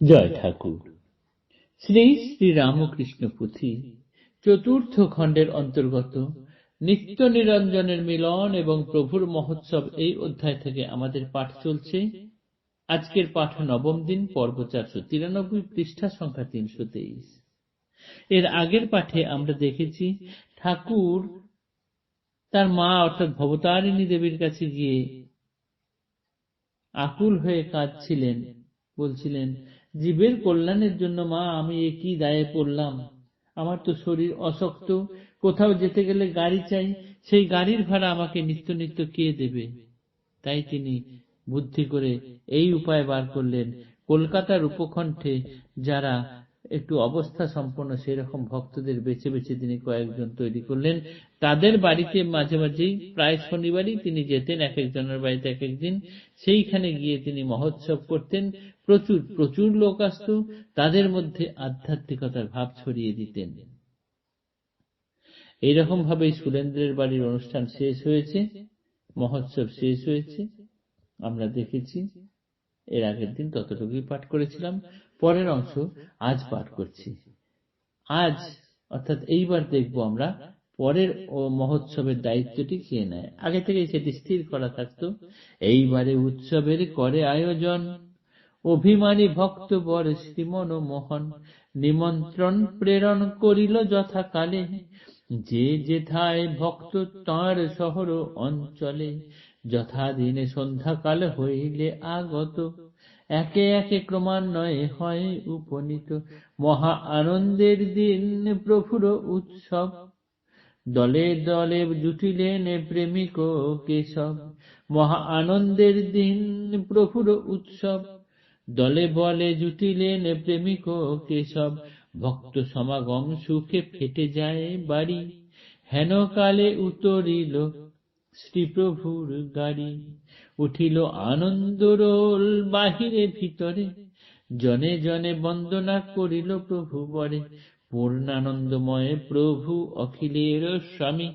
জয় ঠাকুর। শ্রী শ্রী রামকৃষ্ণ পুঁথি চতুর্থ খণ্ডের অন্তর্গত নিত্য নিরঞ্জনের মিলন এবং প্রভুর মহোৎসব এই অধ্যায় থেকে আমাদের পাঠ চলছে। আজকের পাঠ নবম দিন, পর্ব চারশো তিরানব্বই, পৃষ্ঠা সংখ্যা তিনশো তেইশ। এর আগের পাঠে আমরা দেখেছি ঠাকুর তার মা অর্থাৎ ভবতারিণী দেবীর কাছে গিয়ে আকুল হয়ে কাঁদছিলেন, বলছিলেন জীবের কল্যাণের জন্য, মা, আমি এ কি দায়ে পড়লাম? আমার তো শরীর অশক্ত। কোথাও যেতে গেলে গাড়ি চাই। সেই গাড়ির ভাড়া আমাকে নিত্য নিত্য কে দেবে? তাই তিনি বুদ্ধি করে এই উপায় বার করলেন। কলকাতার উপকণ্ঠে যারা একটু অবস্থা সম্পন্ন সেই রকম ভক্তদের বেছে বেছে তিনি কয়েকজন তৈরি করলেন। তাদের বাড়িতে মাঝে মাঝেই, প্রায় শনিবারই তিনি যেতেন এক একজনের বাড়িতে এক একদিন সেইখানে গিয়ে তিনি মহোৎসব করতেন। প্রচুর প্রচুর লোক আসত, তাদের মধ্যে আধ্যাত্মিকতার ভাব ছড়িয়ে দিতেন। এইরকম ভাবেই সুরেন্দ্রের বাড়ির অনুষ্ঠান শেষ হয়েছে, মহোৎসব শেষ হয়েছে, আমরা দেখেছি, এর আগের দিন ততটুকুই পাঠ করেছিলাম, পরের অংশ আজ পাঠ করছি। আজ, অর্থাৎ এইবার দেখব আমরা পরের ও মহোৎসবের দায়িত্বটি কে নেয়। আগে থেকে সেটি স্থির করা থাকতো, এইবারে উৎসবের করে আয়োজন। অভিমানী ভক্ত বর শ্রীমন মোহন, নিমন্ত্রণ প্রেরণ করিল যথাকালে। যে যেথায় ভক্ত তাঁর শহর অঞ্চলে, যথাদিনে সন্ধ্যাকাল হইলে আগত। একে একে ক্রমান্বয়ে হয় উপনীত। মহা আনন্দের দিন প্রভুর উৎসব। দলে দলে জুটিলেন প্রেমিক কেশব। মহা আনন্দের দিন প্রভুর উৎসব। দলে বলে জুটিলেন প্রেমিক কেশব ভক্ত সমাগম সুখে ফেটে যায় বাড়ি। হেন কালে উতরিল শ্রীপ্রভুর গাড়ি। উঠিল আনন্দরোল বাহিরে ভিতরে। জনে জনে বন্দনা করিল প্রভু বরে। পূর্ণানন্দময় প্রভু অখিলের স্বামী।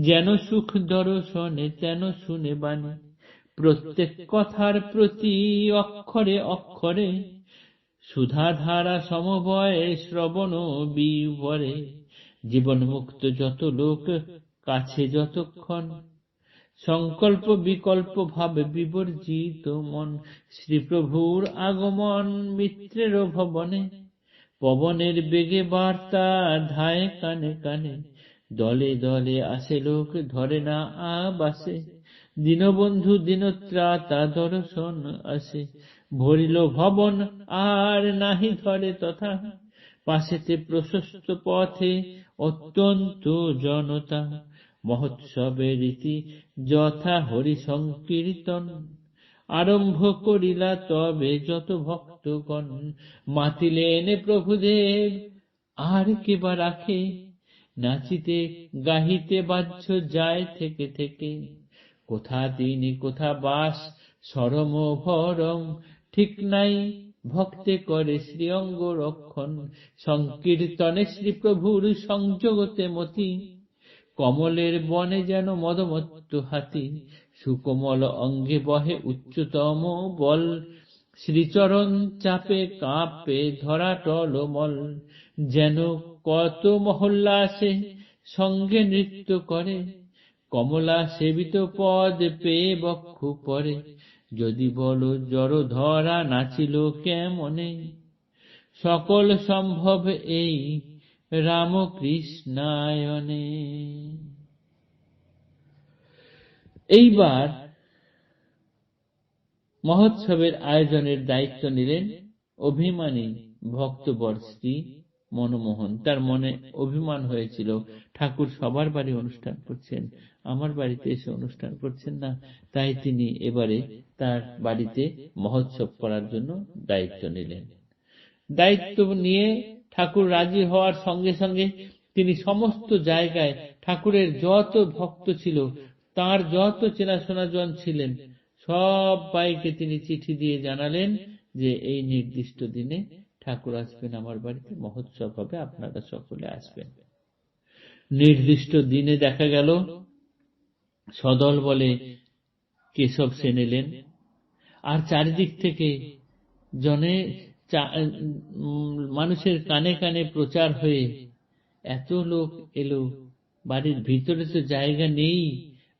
যেন সুখ দর্শনে, তেন শুনে বাণী। প্রত্যেক কথার প্রতি অক্ষরে অক্ষরে, সুধাধারা সমবয় শ্রবণ বিবরে জীবন মুক্ত যত লোক, কাছে যতক্ষণ। সংকল্প বিকল্প ভাবে বিবর্জিত মন, শ্রীপ্রভুর আগমন মিত্রের ভবনে। পবনের বেগে বার্তা ধায় কানে কানে, দলে দলে আসে লোক ধরে না আবাসে। দীনবন্ধু দীনত্রাতা দর্শন আসে। ভরিল ভবন আর নাহি ধরে তথা। পাশেতে প্রশস্ত পথে অত্যন্ত জনতা। মহোৎসবের রীতি যথা হরি সংকীর্তন। আরম্ভ করিলা তবে যত ভক্তগণ। মাতিলেন প্রভুদেব, আর কেবা রাখে? নাচিতে, গাহিতে বাহ্য যায় থেকে থেকে। কোথা তিনি কোথা বাস, সরম ভরম, ঠিক নাই, ভক্তে করে শ্রীঅঙ্গ রক্ষণ, সংকীর্তনে শ্রীপ্রভুর সংযোগতে মতি, কমলের বনে যেন মদমত্ত হাতি, সুকোমল অঙ্গে বহে উচ্চতম বল, শ্রীচরণ চাপে কাঁপে ধরা টলমল, যেন কত মহল্লা আসে, সঙ্গে নৃত্য করে কমলা সেবিত পদ পেয়ে বক্ষু পরে যদি বলো জড় ধরা নাচিল কেমনে? সকল সম্ভব এই রামকৃষ্ণায়নে। এইবার মহোৎসবের আয়োজনের দায়িত্ব নিলেন অভিমানী ভক্তবর শ্রী মনমোহন। তার মনে অভিমান হয়েছিল। ঠাকুর সবার বাড়ি অনুষ্ঠান করছেন। আমার বাড়িতে এসে অনুষ্ঠান করছেন না। তাই তিনি এবারে তার বাড়িতে মহোৎসব করার জন্য দায়িত্ব নিলেন। দায়িত্ব নিয়ে ঠাকুর রাজি হওয়ার সঙ্গে সঙ্গে তিনি সমস্ত জায়গায় ঠাকুরের যত ভক্ত ছিল, তার যত চেনাশোনা জন ছিলেন, সব বাইকে তিনি চিঠি দিয়ে জানালেন যে এই নির্দিষ্ট দিনে ঠাকুর আসবেন, আমার বাড়িতে মহোৎসব হবে, আপনারা সকলে আসবেন। নির্দিষ্ট দিনে দেখা গেল সদল বলে কেশব সেন এলেন আর চারিদিক থেকে জনে মানুষের কানে কানে প্রচার হয়ে এত লোক এলো। বাড়ির ভিতরে তো জায়গা নেই,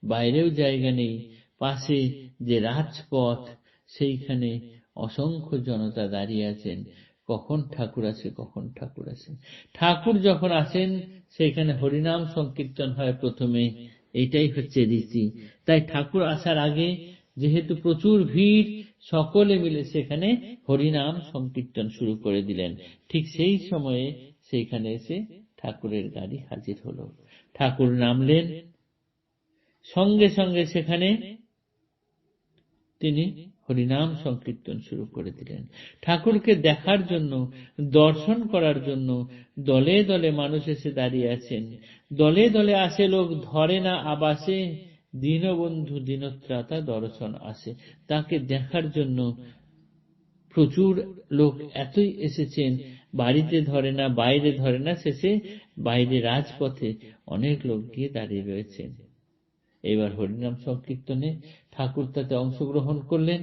বাইরেও জায়গা নেই। পাশে যে রাজপথ, সেইখানে অসংখ্য জনতা দাঁড়িয়ে আছেন। কখন ঠাকুর আসে কখন ঠাকুর আসেন ঠাকুর যখন আসেন সেখানে হরিনাম সংকীর্তন হয় প্রথমে। এইটাই হচ্ছে রীতি। তাই ঠাকুর আসার আগে যেহেতু প্রচুর ভিড়, সকলে মিলে সেখানে হরিনাম সংকীর্তন শুরু করে দিলেন। ঠিক সেই সময়ে সেইখানে এসে ঠাকুরের গাড়ি হাজির হলো। ঠাকুর নামলেন। সঙ্গে সঙ্গে সেখানে তিনি হরিনাম সংকীর্তন শুরু করে দিলেন। ঠাকুরকে দেখার জন্য, দর্শন করার জন্য দলে দলে মানুষ এসে দাঁড়িয়ে আছেন। দলে দলে আসে লোক, ধরে না আবাসে। দীনবন্ধু, দীনত্রাতা দর্শন আসে। তাকে দেখার জন্য প্রচুর লোক এতই এসেছেন, বাড়িতে ধরে না, বাইরে ধরে না, শেষে বাইরে রাজপথে অনেক লোক গিয়ে দাঁড়িয়ে রয়েছেন। এবার হরিনাম সংকীর্তনে ঠাকুর তাতে অংশগ্রহণ করলেন।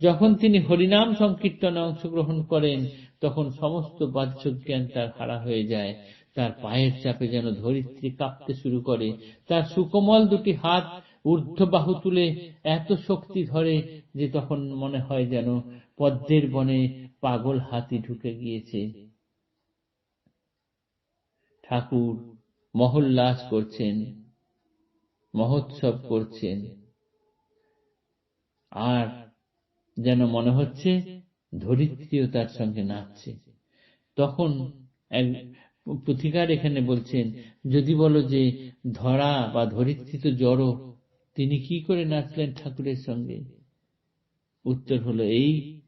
যখন তিনি হরিনাম সংকীর্তনে অংশগ্রহণ করেন, তখন সমস্ত বাহ্য জ্ঞান তার হারা হয়ে যায়। তার পায়ের চাপে যেন ধরিত্রী কাঁপতে শুরু করে। তার সুকোমল দুটি হাত ঊর্ধ্ব বাহু তুলে এত শক্তি ধরে যে তখন মনে হয় যেন পদ্মের বনে পাগল হাতি ঢুকে গিয়েছে। ঠাকুর মহল্লাস করছেন, মহোৎসব করছেন। আর যেন মনে হচ্ছে ধরিত্রীও তার সঙ্গে নাচছে। তখন এক পুথিকার এখানে বলছেন, যদি বলো যে ধরা বা ধরিত্রী তো জড়ো, তিনি কি করে নাচলেন ঠাকুরের সঙ্গে? উত্তর হলো, এই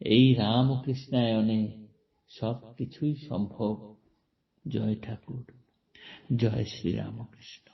এই রাম ও কৃষ্ণায়নে সব কিছুই সম্ভব। জয় ঠাকুর, জয় শ্রী রামকৃষ্ণ।